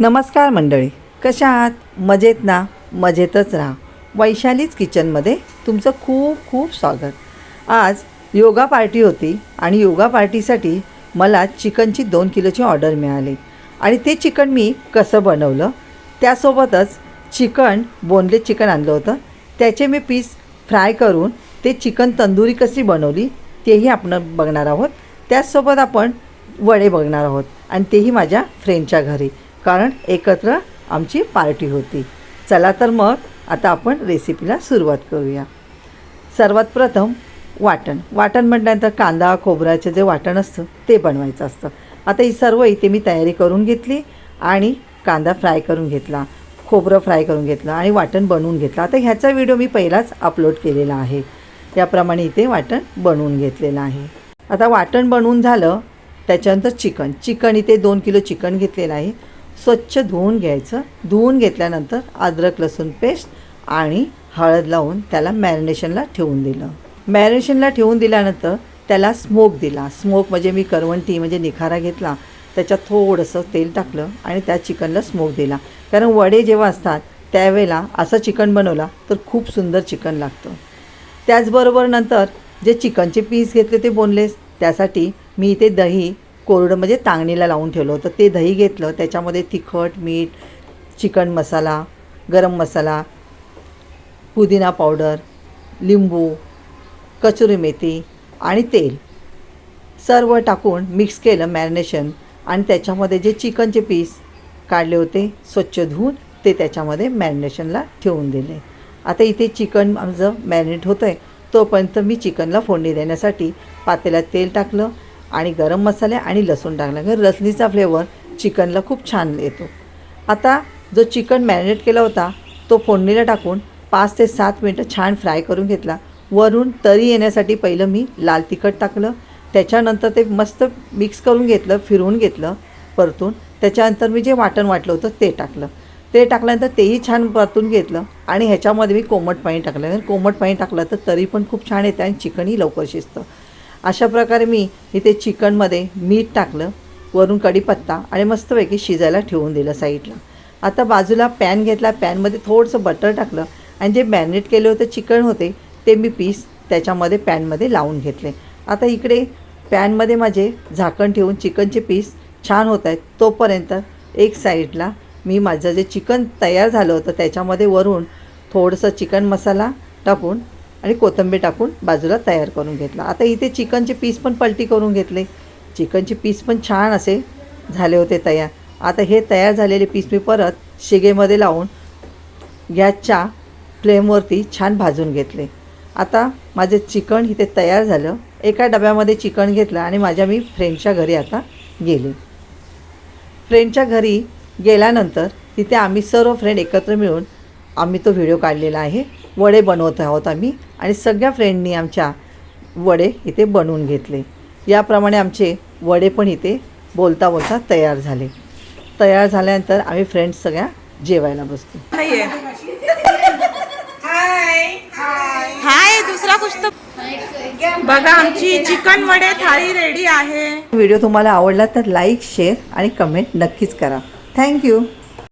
नमस्कार मंडळी कशा आहात? मजेत ना? मजेतच राहा. वैशालीच किचनमध्ये तुमचं खूप खूप स्वागत. आज योगा पार्टी होती आणि योगा पार्टीसाठी मला चिकनची दोन किलोची ऑर्डर मिळाली. आणि ते चिकन मी कसं बनवलं? त्यासोबतच चिकन बोनलेस चिकन आणलं होतं. त्याचे मी पीस फ्राय करून ते चिकन तंदुरी कशी बनवली तेही आपण बघणार आहोत. त्याचसोबत आपण वडे बघणार आहोत आणि तेही माझ्या फ्रेंडच्या घरी. कारण एकत्र आमची पार्टी होती. चला तर मग आता आपण रेसिपीला सुरुवात करूया. सर्वात प्रथम वाटण. वाटण म्हटल्यानंतर कांदा खोबऱ्याचं जे वाटण असतं ते बनवायचं असतं. आता ही सर्व इथे मी तयारी करून घेतली आणि कांदा फ्राय करून घेतला खोबरं फ्राय करून घेतलं आणि वाटण बनवून घेतलं. आता ह्याचा व्हिडिओ मी पहिलाच अपलोड केलेला आहे. त्याप्रमाणे इथे वाटण बनवून घेतलेलं आहे. आता वाटण बनवून झालं त्याच्यानंतर चिकन. चिकन इथे दोन किलो चिकन घेतलेलं आहे. स्वच्छ धुवून घ्यायचं. धुवून घेतल्यानंतर अद्रक लसूण पेस्ट आणि हळद लावून त्याला मॅरिनेशनला ठेवून दिलं. मॅरिनेशनला ठेवून दिल्यानंतर त्याला स्मोक दिला. स्मोक म्हणजे मी करवंटी म्हणजे निखारा घेतला. त्याच्यात थोडंसं तेल टाकलं आणि त्या चिकनला स्मोक दिला. कारण वडे जेव्हा असतात त्यावेळेला असं चिकन बनवला तर खूप सुंदर चिकन लागतं. त्याचबरोबर नंतर जे चिकनचे पीस घेतले ते बोनलेस. त्यासाठी मी इथे दही कोरडं म्हणजे तांगणीला लावून ठेवलं होतं. ते दही घेतलं त्याच्यामध्ये तिखट मीठ चिकन मसाला गरम मसाला पुदिना पावडर लिंबू कचुरी मेथी आणि तेल. सर्व टाकून मिक्स केलं मॅरिनेशन आणि त्याच्यामध्ये जे चिकनचे पीस काढले होते स्वच्छ धुवून ते त्याच्यामध्ये मॅरिनेशनला ठेवून दिले. आता इथे चिकन आमचं मॅरिनेट होतं आहे तोपर्यंत मी चिकनला फोडणी देण्यासाठी पातेल्यात तेल टाकलं. आणि गरम मसाले आणि लसूण टाकला. कारण लसणीचा फ्लेवर चिकनला खूप छान येतो. आता जो चिकन मॅरिनेट केला होता तो फोडणीला टाकून पाच ते सात मिनटं छान फ्राय करून घेतला. वरून तरी येण्यासाठी पहिलं मी लाल तिखट टाकलं. त्याच्यानंतर ते मस्त मिक्स करून घेतलं फिरवून घेतलं परतून. त्याच्यानंतर मी जे वाटण वाटलं होतं ते टाकलं. ते टाकल्यानंतर तेही छान परतून घेतलं आणि ह्याच्यामध्ये मी कोमट पाणी टाकलं. कारण कोमट पाणी टाकलं तर तरी पण खूप छान येतं आणि चिकनही लवकर शिजतं. अशा प्रकारे मी इथे चिकनमध्ये मीठ टाकलं वरून कढीपत्ता आणि मस्तपैकी शिजायला ठेवून दिलं साईडला. आता बाजूला पॅन घेतला पॅनमध्ये थोडंसं बटर टाकलं आणि जे मॅरिनेट केले होते चिकन होते ते मी पीस त्याच्यामध्ये पॅनमध्ये लावून घेतले. आता इकडे पॅनमध्ये माझे झाकण ठेवून चिकनचे पीस छान होत आहेत. तोपर्यंत एक साईडला मी माझं जे चिकन तयार झालं होतं त्याच्यामध्ये वरून थोडंसं चिकन मसाला टाकून आणि कोथिंबीर टाकून बाजूला तयार करून घेतला. आता इथे चिकनचे पीस पण पलटी करून घेतले. चिकनचे पीस पण छान असे झाले होते तयार. आता हे तयार झालेले पीस मी परत शिगेमध्ये लावून गॅसच्या फ्लेमवरती छान भाजून घेतले. आता माझे चिकन इथे तयार झालं. एका डब्यामध्ये चिकन घेतलं आणि माझ्या मी फ्रेंडच्या घरी आता गेले. फ्रेंडच्या घरी गेल्यानंतर तिथे आम्ही सर्व फ्रेंड एकत्र मिळून आम्ही तो व्हिडिओ काढलेला आहे. वडे बनवत आहोत आम्ही. आणि सगळ्या फ्रेंडनी आमच्या वडे इथे बनवून घेतले. याप्रमाणे आमचे वडे पण इथे बोलता बोलता तयार झाले. तयार झाल्यानंतर आम्ही फ्रेंड्स सगळ्या जेवायला बसतो. हाय दुसरा कुछ तो बघा आमची चिकन वडे थाळी रेडी आहे. व्हिडिओ तुम्हाला आवडला तर लाईक शेअर आणि कमेंट नक्कीच करा. थँक्यू